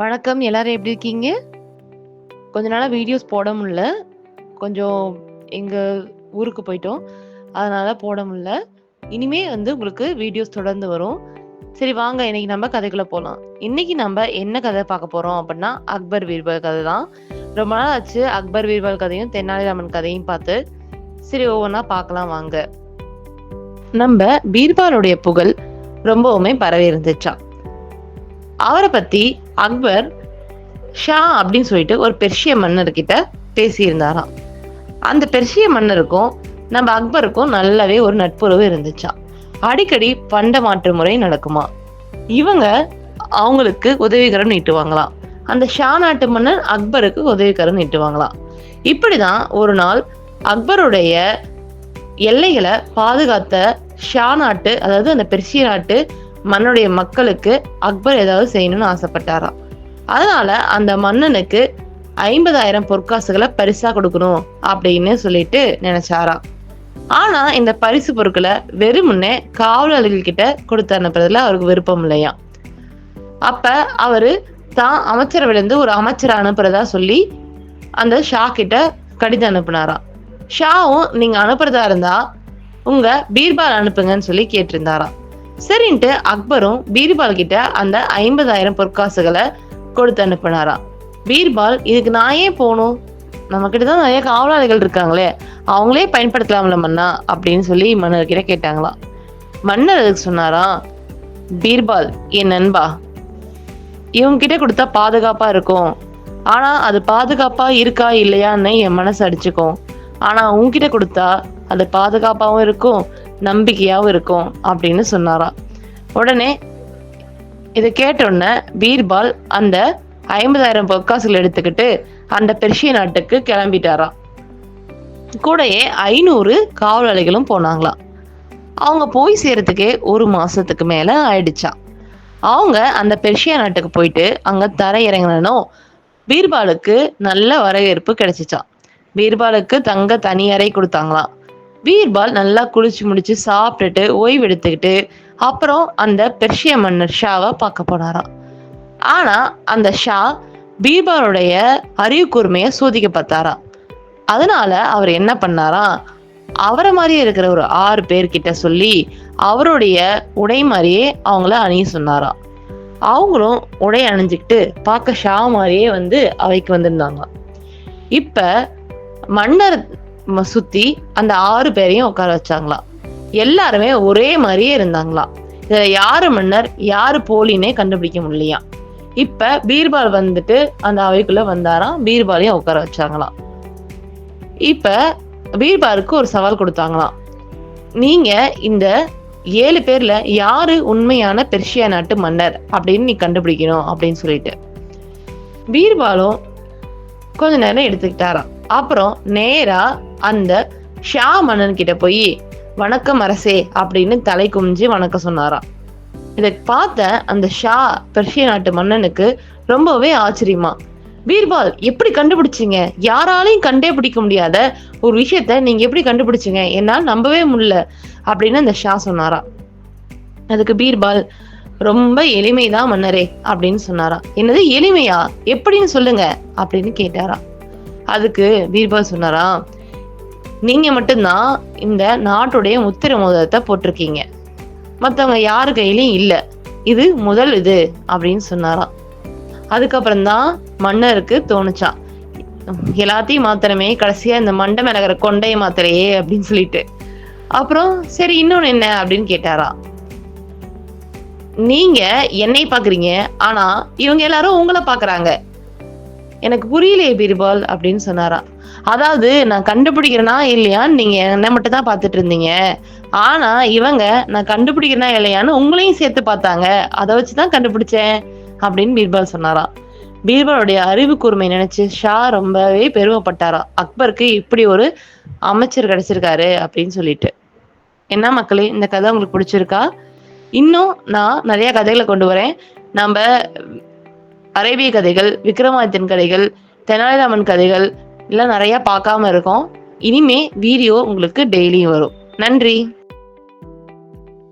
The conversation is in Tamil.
வணக்கம் எல்லாரும் எப்படி இருக்கீங்க? கொஞ்ச நாளாக வீடியோஸ் போட முடில. கொஞ்சம் எங்கள் ஊருக்கு போயிட்டோம். அதனால போட முடில. இனிமே வந்து உங்களுக்கு வீடியோஸ் தொடர்ந்து வரும். சரி வாங்க இன்னைக்கு நம்ம கதைக்குள்ளே போகலாம் இன்னைக்கு நம்ம என்ன கதை பார்க்க போகிறோம் அப்படின்னா அக்பர் வீர்பல் கதை தான். ரொம்ப நாள் ஆச்சு அக்பர் வீர்பல் கதையும், தெனாலிராமன் கதையும் பார்த்து. சரி ஒவ்வொன்றா பார்க்கலாம் வாங்க. நம்ம பீர்பாலுடைய புகழ் ரொம்பவுமே பரவி இருந்துச்சா அவரை பற்றி அக்பர் ஷா அப்படின்னு சொல்லிட்டு ஒரு பெர்ஷிய மன்னர்கிட்ட பேசியிருந்தாராம். அந்த பெர்ஷிய மன்னருக்கும் நம்ம அக்பருக்கும் நல்லாவே ஒரு நட்புறவு இருந்துச்சா அடிக்கடி பண்ட மாற்று முறை நடக்குமா. இவங்க அவங்களுக்கு உதவிகரம் நீட்டுவாங்களாம். அந்த ஷா நாட்டு மன்னர் அக்பருக்கு உதவிகரம் நீட்டுவாங்களாம். இப்படிதான் ஒரு நாள் அக்பருடைய எல்லைகளை பாதுகாத்த ஷா நாட்டு அதாவது அந்த பெர்ஷிய நாட்டு மன்னனுடைய மக்களுக்கு அக்பர் ஏதாவது செய்யணும்னு ஆசைப்பட்டாராம். அதனால அந்த மன்னனுக்கு 50,000 பொற்காசுகளை பரிசா கொடுக்கணும் அப்படின்னு சொல்லிட்டு நினைச்சாராம். ஆனா இந்த பரிசு பொருட்களை வெறுமுன்னே காவலர்கள் கிட்ட கொடுத்து அனுப்புறதுல அவருக்கு விருப்பம் இல்லையாம். அப்ப அவரு தான் அமைச்சரவிலிருந்து ஒரு அமைச்சரை அனுப்புறதா சொல்லி அந்த ஷா கிட்ட கடிதம் அனுப்புனாராம். ஷாவும் நீங்க அனுப்புறதா இருந்தா உங்க பீர்பால் அனுப்புங்கன்னு சொல்லி கேட்டிருந்தாராம். சரின்ட்டு அக்பரும் பீர்பால் கிட்ட அந்த 50,000 பொற்காசுகளை கொடுத்து அனுப்பினாராம் பீர்பால் இதுக்கு நான் ஏன் போகணும் நம்ம கிட்ட தான் நிறைய காவலாளிகள் இருக்காங்களே அவங்களே பயன்படுத்தலாம்ல மன்னா அப்படின்னு சொல்லி மன்னர்கிட்ட கேட்டாங்களாம். மன்னர் அதுக்கு சொன்னாராம் பீர்பால் என் நண்பா இவங்க கிட்ட கொடுத்தா பாதுகாப்பா இருக்கும். ஆனா அது பாதுகாப்பா இருக்கா இல்லையான்னு என் மனசு அடிச்சுக்கும். ஆனா உங்ககிட்ட கொடுத்தா அது பாதுகாப்பாகவும் இருக்கும் நம்பிக்கையாகவும் இருக்கும் அப்படின்னு சொன்னாராம். உடனே இதை கேட்டோடனே பீர்பால் அந்த ஐம்பதாயிரம் பொற்காசுகள் எடுத்துக்கிட்டு அந்த பெர்ஷிய நாட்டுக்கு கிளம்பிட்டாராம். கூடயே ஐநூறு காவலாளிகளும் போனாங்களாம். அவங்க போய் சேர்றதுக்கே ஒரு மாசத்துக்கு மேல ஆயிடுச்சான் அவங்க அந்த பெர்ஷியா நாட்டுக்கு போயிட்டு அங்க தரை பீர்பாலுக்கு நல்ல வரவேற்பு கிடைச்சிச்சான் பீர்பாலுக்கு தங்க தனி அறை கொடுத்தாங்களாம். பீர்பால் நல்லா குளிச்சு முடிச்சு சாப்பிட்டுட்டு ஓய்வு எடுத்துக்கிட்டு அப்புறம் அந்த பெர்ஷிய மன்னர் ஷாவை பார்க்க போனாராம். ஆனா அந்த ஷா பீர்பாலுடைய அறிவு கூர்மையை சோதிக்க பார்த்தாராம். அதனால அவர் என்ன பண்ணாராம் அவரை மாதிரியே இருக்கிற ஒரு ஆறு பேர்கிட்ட சொல்லி அவருடைய உடை மாதிரியே அவங்கள அணிய சொன்னாராம். அவங்களும் உடை அணிஞ்சுக்கிட்டு பார்க்க ஷா மாதிரியே வந்து அவைக்கு வந்திருந்தாங்க. இப்ப மன்னர் சுத்தி அந்த ஆறு பேரையும் உட்கார வச்சாங்களாம். எல்லாருமே ஒரே மாதிரியே இருந்தாங்களாம். இதுல யாரு மன்னர் யாரு போலினே கண்டுபிடிக்க முடியலையாம். இப்ப பீர்பால் வந்துட்டு அந்த அவைக்குள்ள வந்தாராம். பீர்பாலையும் உட்கார வச்சாங்களாம். இப்ப பீர்பாலுக்கு ஒரு சவால் கொடுத்தாங்களாம். நீங்க இந்த ஏழு பேர்ல யாரு உண்மையான பெர்ஷியா நாட்டு மன்னர் அப்படின்னு நீ கண்டுபிடிக்கணும் அப்படின்னு சொல்லிட்டு. பீர்பாலும் கொஞ்ச நேரம் எடுத்துக்கிட்டாராம். அப்புறம் நேரா அந்த ஷா மன்னன் கிட்ட போய் வணக்கம் அரசே அப்படின்னு தலை குமிஞ்சு வணக்கம் சொன்னாராம். இதை பார்த்த அந்த ஷா பெர்ஷிய நாட்டு மன்னனுக்கு ரொம்பவே ஆச்சரியமா. பீர்பால் எப்படி கண்டுபிடிச்சிங்க? யாராலையும் கண்டே பிடிக்க முடியாத ஒரு விஷயத்த நீங்க எப்படி கண்டுபிடிச்சிங்க? என்னால் நம்பவே முடியல அப்படின்னு அந்த ஷா சொன்னாரா அதுக்கு பீர்பால் ரொம்ப எளிமைதான் மன்னரே அப்படின்னு சொன்னாரா என்னது எளிமையா? எப்படின்னு சொல்லுங்க அப்படின்னு கேட்டாரா அதுக்கு பீர்பால் சொன்னாரா நீங்க மட்டும்தான் இந்த நாட்டுடைய முத்திரை மோதிரத்தை போட்டிருக்கீங்க. மற்றவங்க யாரு கையிலையும் இல்லை இது முதல் இது அப்படின்னு சொன்னாராம். அதுக்கப்புறம்தான் மன்னருக்கு தோணுச்சான் எல்லாத்தையும் மாத்திரமே கடைசியா இந்த மண்டை மிளகிற இருக்கிற கொண்டைய அப்படின்னு சொல்லிட்டு. அப்புறம் சரி இன்னொன்னு என்ன அப்படின்னு கேட்டாராம். நீங்க என்னை பாக்குறீங்க ஆனா இவங்க எல்லாரும் உங்களை பாக்குறாங்க. எனக்கு புரியலையே பீர்பால் அப்படின்னு சொன்னாராம். அதாவது நான் கண்டுபிடிக்கிறேனா இல்லையான்னு நீங்க என்ன மட்டும் தான் பார்த்துட்டு இருந்தீங்க. ஆனா இவங்க நான் கண்டுபிடிக்கிறேனா இல்லையான்னு உங்களையும் சேர்த்து பார்த்தாங்க. அதை வச்சு தான் கண்டுபிடிச்சேன் அப்படின்னு பீர்பால் சொன்னாராம். பீர்பாலுடைய அறிவு கூர்மை நினைச்சு ஷா ரொம்பவே பெருமைப்பட்டாராம். அக்பருக்கு இப்படி ஒரு அமைச்சர் கிடைச்சிருக்காரு அப்படின்னு சொல்லிட்டு. என்ன மக்களே இந்த கதை உங்களுக்கு பிடிச்சிருக்கா? இன்னும் நான் நிறைய கதைகளை கொண்டு வரேன். நம்ம அரேபிய கதைகள், விக்ரமாதித்தன் கதைகள், தெனாலிராமன் கதைகள் எல்லாம் நிறையா பார்க்காம இருக்கோம். இனிமே வீடியோ உங்களுக்கு டெய்லியும் வரும். நன்றி.